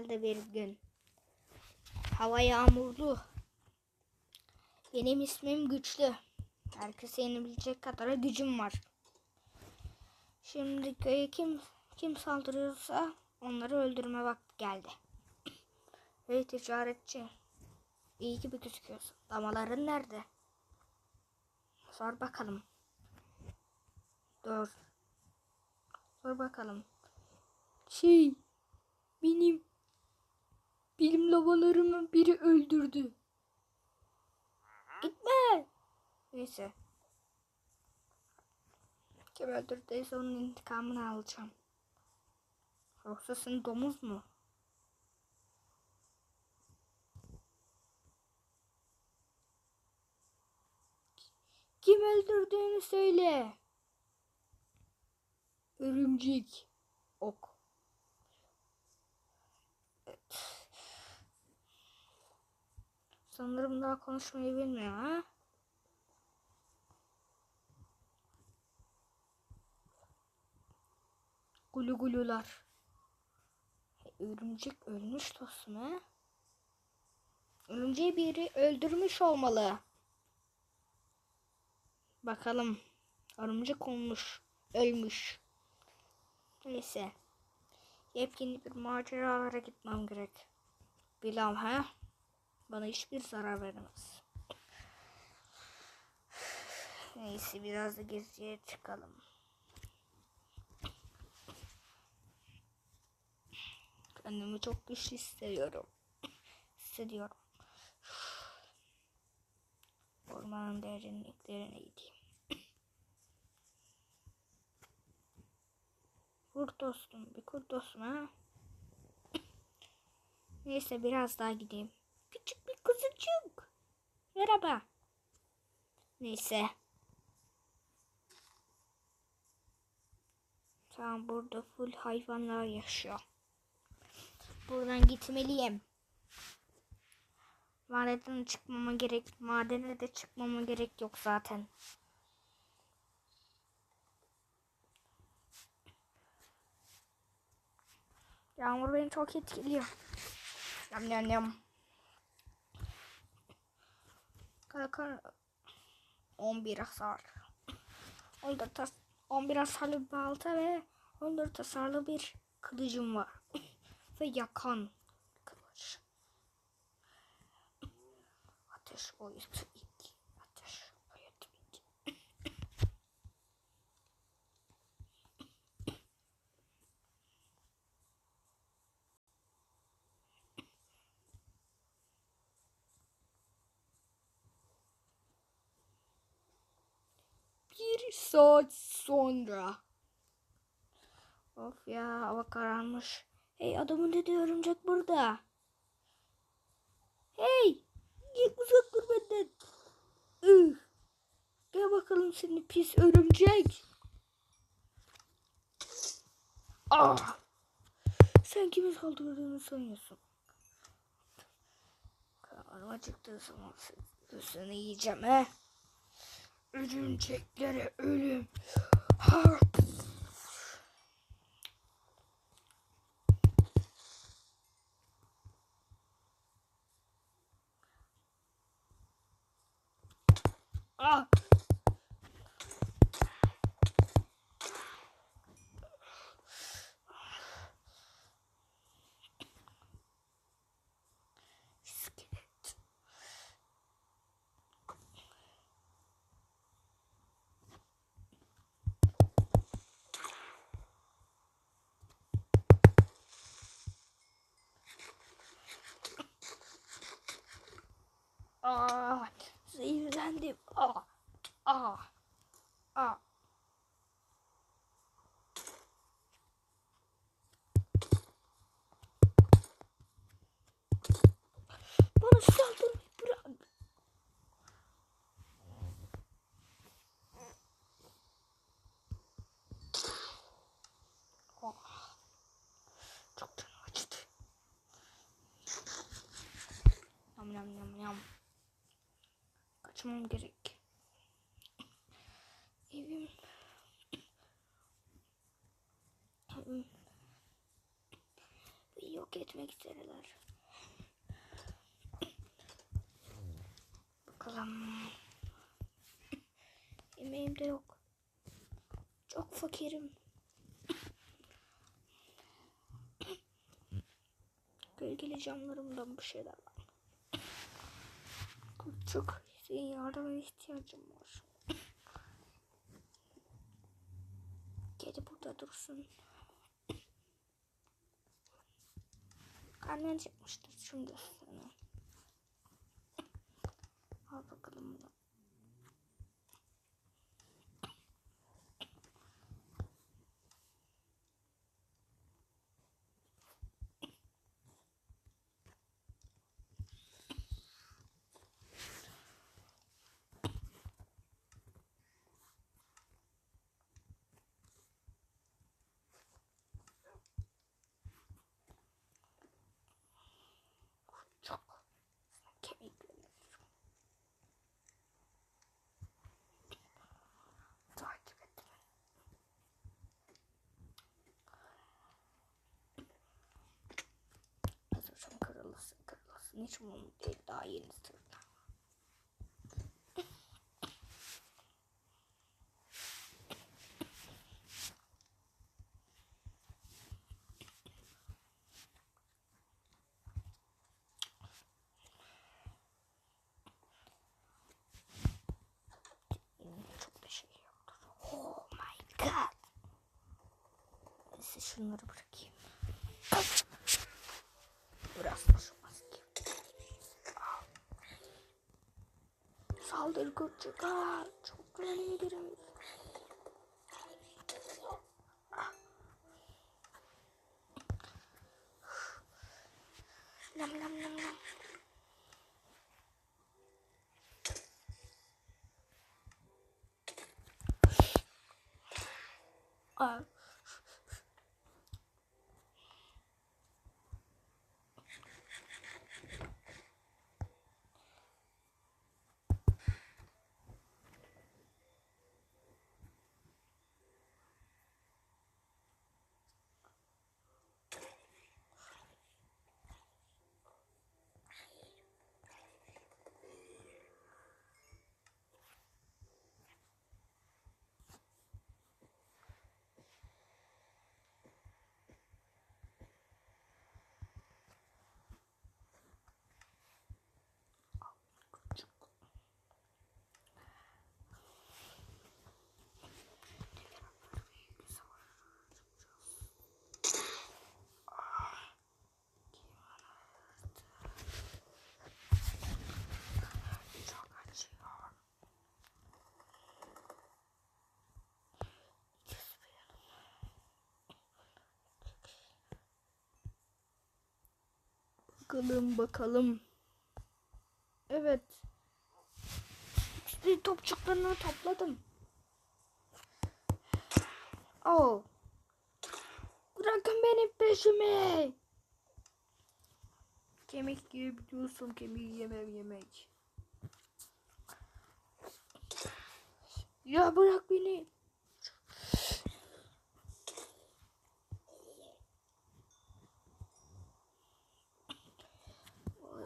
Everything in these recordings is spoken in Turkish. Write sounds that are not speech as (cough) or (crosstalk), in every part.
geldi bir gün. Hava yağmurlu. Benim ismim güçlü. Herkese yenebilecek kadar gücüm var. Şimdi köye kim kim saldırıyorsa onları öldürme vakti geldi. (clears throat) Hey ticaretçi. İyi gibi gözüküyorsun. Damaların nerede? Sor bakalım. Dur. Sor bakalım. Şey, benim bilim lavalarımı biri öldürdü. Gitme. Neyse. Kim öldürdüyse onun intikamını alacağım. Yoksa sen domuz mu? Kim öldürdüğünü söyle. Örümcek. Ok. Sanırım daha konuşmayı bilmiyor ha? Gulu gulular. Örümcek ölmüş dostum ha? Örümceği biri öldürmüş olmalı. Bakalım. Örümcek olmuş. Ölmüş. Neyse. Yepyeni bir maceralara gitmem gerek. Bilal ha? Bana hiçbir zarar veremez. Neyse biraz da geziye çıkalım. Kendimi çok güçlü hissediyorum. Hissediyorum. Ormanın derinliklerine gideyim. Kurt dostum, bir kurt dostum ha. Neyse biraz daha gideyim. Küçük bir kuzucuk. Merhaba. Neyse. Tamam burada full hayvanlar yaşıyor. Buradan gitmeliyim. Madenden çıkmama gerek, madene de çıkmama gerek yok zaten. Yağmur beni çok etkiliyor. Yam yam yam. Kalkar 11 hasar. 14 has 11 hasarlı bir balta ve 14 hasarlı bir kılıcım var. (laughs) ve yakan kılıç. Ateş boyutu 2. Ateş boyutu 2. Bir saat sonra. Of ya hava kararmış. Hey adamın dediği örümcek burada. Hey! Git uzak dur benden. Ih. Gel bakalım seni pis örümcek. Ah! Sen kime saldırdığını sanıyorsun? Karnım acıktığı zaman seni yiyeceğim he. Örümceklere ölüm. Ha! Ah! İskelet. Ah, zehirlendim. Ah, ah, ah. Bana saldırmayı bırak. Çok canım acıdı. Yam yam yam yam. Kaçmam gerek. Evim. Yok et etmek üzereler. Bakalım. Yemeğim de yok. Çok fakirim. Gölgeli camlarımdan bir şeyler var. Küçük. Senin yardımına ihtiyacım var. Kedi burada dursun. Karnın çıkmıştır şimdi sana. Al bakalım bunu. Hiç umurumda değil. Daha yeni. Yine çok da şey yoktur. Oh my god. Neyse şunları bırakayım. 일곱주가 죽는 기름 남남남남 Bakalım bakalım. Evet. İşte topçuklarını topladım. Oh. Bırakın benim peşimi. Kemik yiyebiliyorsun. Kemiği yemem yemek. Ya bırak beni.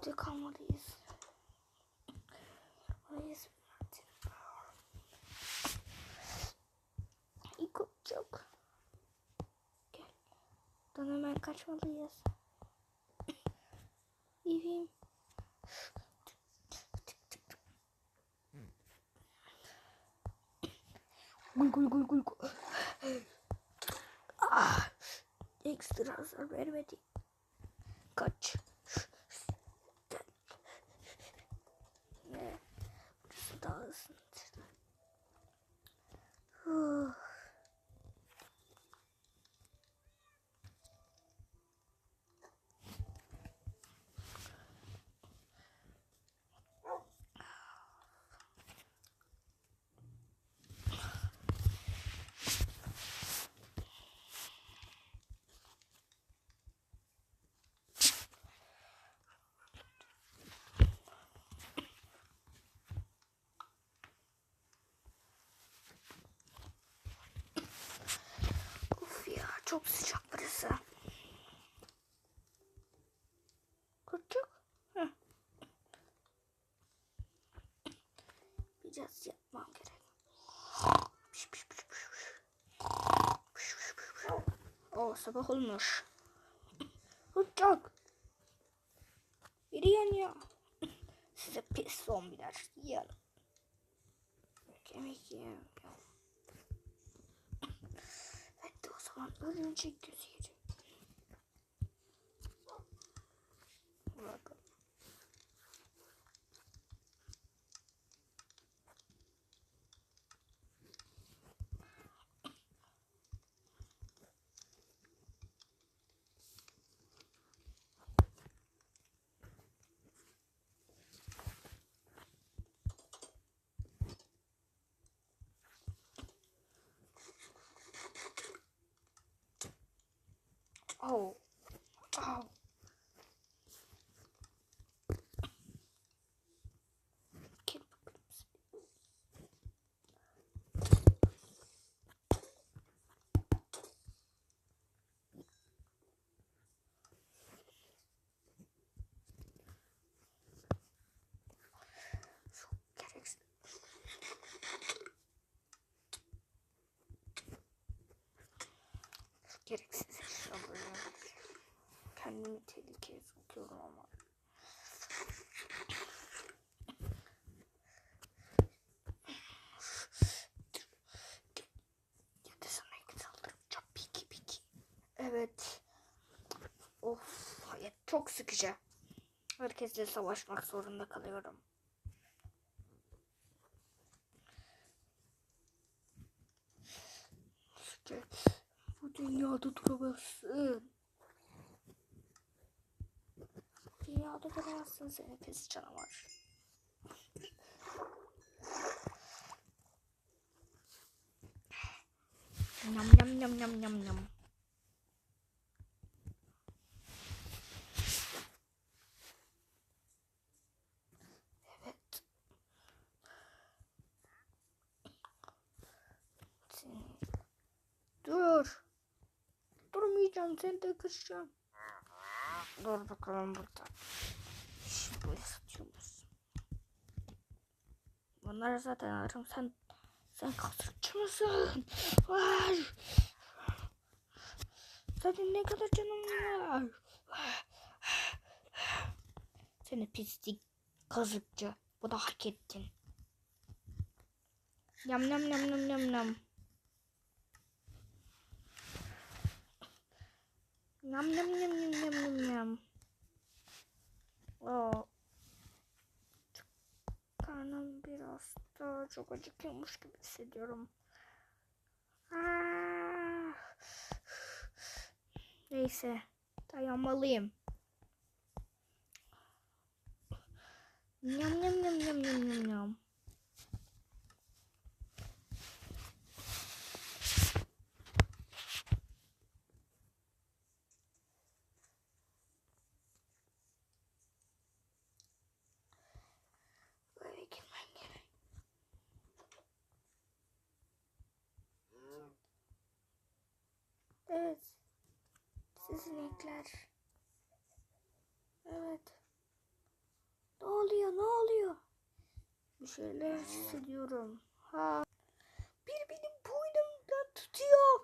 Orada kalmalıyız. Orayız. İko çok. Gel. Buradan hemen kaçmalıyız. İyiyim. Gul gul gul gul. gul. Ah, ekstra hasar vermedi. Çok sıcak burası. Kurtçuk. Biraz yapmam gerek. Piş piş piş piş piş. Piş piş piş piş. Oo sabah olmuş. Kurtçuk. Yürüyen ya. Size pis zombiler yiyelim. Yemek yiyelim. Örümcek gözü yiyeceğim. Bakın. Oh. Oh. Gel bakalım sen. Şu gereksiz. Şu gereksiz eşyaları. Kendimi tehlikeye sokuyorum ama. Ya da sana ilk saldıracağım. Piki piki. Evet. Of hayat çok sıkıcı. Herkesle savaşmak zorunda kalıyorum. İşte bu dünyada duramazsın. Dünyada duramazsın seni pis canavar. Yam yam yam yam yam yam. Evet. Seni. Dur. Durmayacağım seni de kıracağım. Dur bakalım burada. Şimdi böyle satıyoruz. Bunlar zaten arım sen sen kasıkçı mısın? Var. Zaten ne kadar canım var. Seni pislik kazıkçı. Bu da hak ettin. Yam yam yam yam yam yam. Yam yam yam yam yam yam yam. Oo. Karnım biraz daha çok acıkıyormuş gibi hissediyorum. Ah. Neyse dayanmalıyım. Yam yam yam yam yam yam yam. sinekler. Evet. Ne oluyor ne oluyor? Bir şeyler hissediyorum. Ha. Bir benim boynumdan tutuyor.